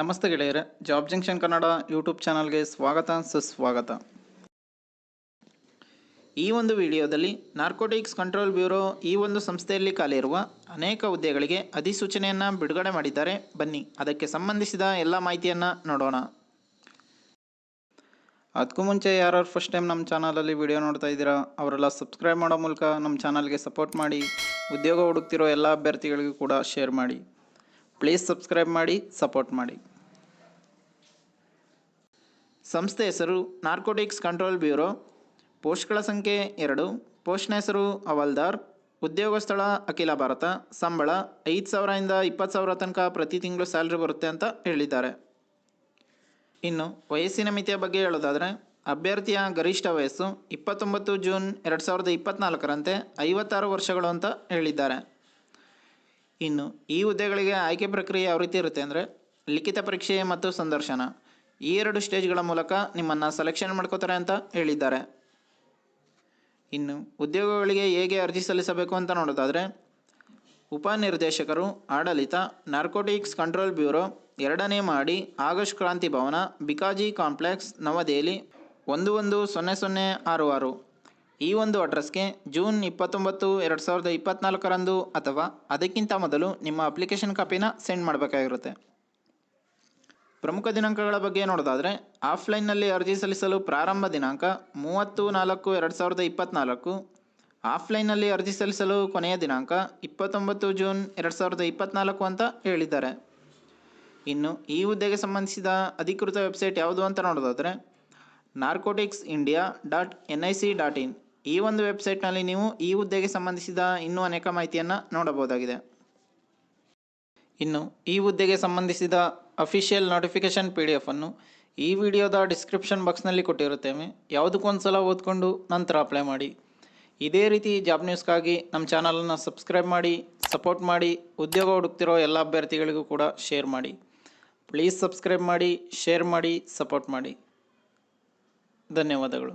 ನಮಸ್ತೆ ಗೆಳೆಯರೆ, job junction Kannada YouTube ಚಾನಲ್ಗೆ ಸ್ವಾಗತ, ಸುಸ್ವಾಗತ. ಈ ಒಂದು ವಿಡಿಯೋದಲ್ಲಿ ನಾರ್ಕೋಟಿಕ್ಸ್ ಕಂಟ್ರೋಲ್ ಬ್ಯೂರೋ ಈ ಒಂದು ಸಂಸ್ಥೆಯಲ್ಲಿ ಖಾಲಿ ಇರುವ ಅನೇಕ ಹುದ್ದೆಗಳಿಗೆ ಅಧಿಸೂಚನೆಯನ್ನು ಬಿಡುಗಡೆ ಮಾಡಿದ್ದಾರೆ. ಬನ್ನಿ, ಅದಕ್ಕೆ ಸಂಬಂಧಿಸಿದ ಎಲ್ಲ ಮಾಹಿತಿಯನ್ನು ನೋಡೋಣ. ಅದಕ್ಕೂ ಮುಂಚೆ ಯಾರು ಫಸ್ಟ್ ಟೈಮ್ ನಮ್ಮ ಚಾನಲಲ್ಲಿ ವಿಡಿಯೋ ನೋಡ್ತಾ ಇದ್ದೀರಾ, ಅವರೆಲ್ಲ ಸಬ್ಸ್ಕ್ರೈಬ್ ಮಾಡೋ ಮೂಲಕ ನಮ್ಮ ಚಾನಲ್ಗೆ ಸಪೋರ್ಟ್ ಮಾಡಿ, ಉದ್ಯೋಗ ಹುಡುಕ್ತಿರೋ ಎಲ್ಲ ಅಭ್ಯರ್ಥಿಗಳಿಗೂ ಕೂಡ ಶೇರ್ ಮಾಡಿ. ಪ್ಲೀಸ್ ಸಬ್ಸ್ಕ್ರೈಬ್ ಮಾಡಿ, ಸಪೋರ್ಟ್ ಮಾಡಿ. ಸಂಸ್ಥೆ ಹೆಸರು ನಾರ್ಕೋಟಿಕ್ಸ್ ಕಂಟ್ರೋಲ್ ಬ್ಯೂರೋ ಪೋಸ್ಟ್ಗಳ ಸಂಖ್ಯೆ ಎರಡು, ಪೋಸ್ಟ್ನ ಹೆಸರು ಹವಾಲ್ದಾರ್, ಉದ್ಯೋಗ ಸ್ಥಳ ಅಖಿಲ ಭಾರತ, ಸಂಬಳ ಐದು ಸಾವಿರದಿಂದ ಇಪ್ಪತ್ತು ಸಾವಿರ ತನಕ ಪ್ರತಿ ತಿಂಗಳು ಸ್ಯಾಲ್ರಿ ಬರುತ್ತೆ ಅಂತ ಹೇಳಿದ್ದಾರೆ. ಇನ್ನು ವಯಸ್ಸಿನ ಮಿತಿಯ ಬಗ್ಗೆ ಹೇಳೋದಾದರೆ, ಅಭ್ಯರ್ಥಿಯ ಗರಿಷ್ಠ ವಯಸ್ಸು ಇಪ್ಪತ್ತೊಂಬತ್ತು ಜೂನ್ ಎರಡು ಸಾವಿರದ ಇಪ್ಪತ್ತ್ನಾಲ್ಕರಂತೆ ಐವತ್ತಾರು ವರ್ಷಗಳು ಅಂತ ಹೇಳಿದ್ದಾರೆ. ಇನ್ನು ಈ ಹುದ್ದೆಗಳಿಗೆ ಆಯ್ಕೆ ಪ್ರಕ್ರಿಯೆ ಯಾವ ರೀತಿ ಇರುತ್ತೆ ಅಂದರೆ, ಲಿಖಿತ ಪರೀಕ್ಷೆ ಮತ್ತು ಸಂದರ್ಶನ. ಈ ಎರಡು ಸ್ಟೇಜ್ಗಳ ಮೂಲಕ ನಿಮ್ಮನ್ನು ಸೆಲೆಕ್ಷನ್ ಮಾಡ್ಕೋತಾರೆ ಅಂತ ಹೇಳಿದ್ದಾರೆ. ಇನ್ನು ಉದ್ಯೋಗಗಳಿಗೆ ಹೇಗೆ ಅರ್ಜಿ ಸಲ್ಲಿಸಬೇಕು ಅಂತ ನೋಡೋದಾದರೆ ಉಪನಿರ್ದೇಶಕರು ಆಡಳಿತ ನಾರ್ಕೋಟಿಕ್ಸ್ ಕಂಟ್ರೋಲ್ ಬ್ಯೂರೋ ಎರಡನೇ ಮಾಡಿ ಆಗಸ್ಟ್ ಕ್ರಾಂತಿ ಭವನ ಬಿಕಾಜಿ ಕಾಂಪ್ಲೆಕ್ಸ್ ನವದೆಹಲಿ ಒಂದು ಒಂದು ಸೊನ್ನೆ ಸೊನ್ನೆ ಆರು ಆರು. ಈ ಒಂದು ಅಡ್ರೆಸ್ಗೆ ಜೂನ್ ಇಪ್ಪತ್ತೊಂಬತ್ತು, ಎರಡು ಸಾವಿರದ ಇಪ್ಪತ್ತ್ನಾಲ್ಕರಂದು ಅಥವಾ ಅದಕ್ಕಿಂತ ಮೊದಲು ನಿಮ್ಮ ಅಪ್ಲಿಕೇಶನ್ ಕಾಪಿನ ಸೆಂಡ್ ಮಾಡಬೇಕಾಗಿರುತ್ತೆ. ಪ್ರಮುಖ ದಿನಾಂಕಗಳ ಬಗ್ಗೆ ನೋಡೋದಾದರೆ ಆಫ್ಲೈನ್ನಲ್ಲಿ ಅರ್ಜಿ ಸಲ್ಲಿಸಲು ಪ್ರಾರಂಭ ದಿನಾಂಕ ಮೂವತ್ತು ನಾಲ್ಕು ಎರಡು ಸಾವಿರದ ಇಪ್ಪತ್ತ್ನಾಲ್ಕು ಆಫ್ಲೈನ್ನಲ್ಲಿ ಅರ್ಜಿ ಸಲ್ಲಿಸಲು ಕೊನೆಯ ದಿನಾಂಕ ಇಪ್ಪತ್ತೊಂಬತ್ತು ಜೂನ್ ಎರಡು ಸಾವಿರದ ಇಪ್ಪತ್ತ್ನಾಲ್ಕು ಅಂತ ಹೇಳಿದ್ದಾರೆ. ಇನ್ನು ಈ ಹುದ್ದೆಗೆ ಸಂಬಂಧಿಸಿದ ಅಧಿಕೃತ ವೆಬ್ಸೈಟ್ ಯಾವುದು ಅಂತ ನೋಡೋದಾದರೆ narcotics India dot N I C dot in ಈ ಒಂದು ವೆಬ್ಸೈಟ್ನಲ್ಲಿ ನೀವು ಈ ಹುದ್ದೆಗೆ ಸಂಬಂಧಿಸಿದ ಇನ್ನೂ ಅನೇಕ ಮಾಹಿತಿಯನ್ನು ನೋಡಬಹುದಾಗಿದೆ. ಇನ್ನು ಈ ಹುದ್ದೆಗೆ ಸಂಬಂಧಿಸಿದ ಅಫಿಷಿಯಲ್ ನೋಟಿಫಿಕೇಷನ್ ಪಿ ಡಿ ಎಫನ್ನು ಈ ವಿಡಿಯೋದ ಡಿಸ್ಕ್ರಿಪ್ಷನ್ ಬಾಕ್ಸ್ನಲ್ಲಿ ಕೊಟ್ಟಿರುತ್ತೇವೆ. ಯಾವುದಕ್ಕೊಂದು ಸಲ ಓದ್ಕೊಂಡು ನಂತರ ಅಪ್ಲೈ ಮಾಡಿ. ಇದೇ ರೀತಿ ಜಾಬ್ ನ್ಯೂಸ್ಗಾಗಿ ನಮ್ಮ ಚಾನಲನ್ನು ಸಬ್ಸ್ಕ್ರೈಬ್ ಮಾಡಿ ಸಪೋರ್ಟ್ ಮಾಡಿ, ಉದ್ಯೋಗ ಹುಡುಕ್ತಿರೋ ಎಲ್ಲ ಅಭ್ಯರ್ಥಿಗಳಿಗೂ ಕೂಡ ಶೇರ್ ಮಾಡಿ. ಪ್ಲೀಸ್ ಸಬ್ಸ್ಕ್ರೈಬ್ ಮಾಡಿ ಶೇರ್ ಮಾಡಿ ಸಪೋರ್ಟ್ ಮಾಡಿ. ಧನ್ಯವಾದಗಳು.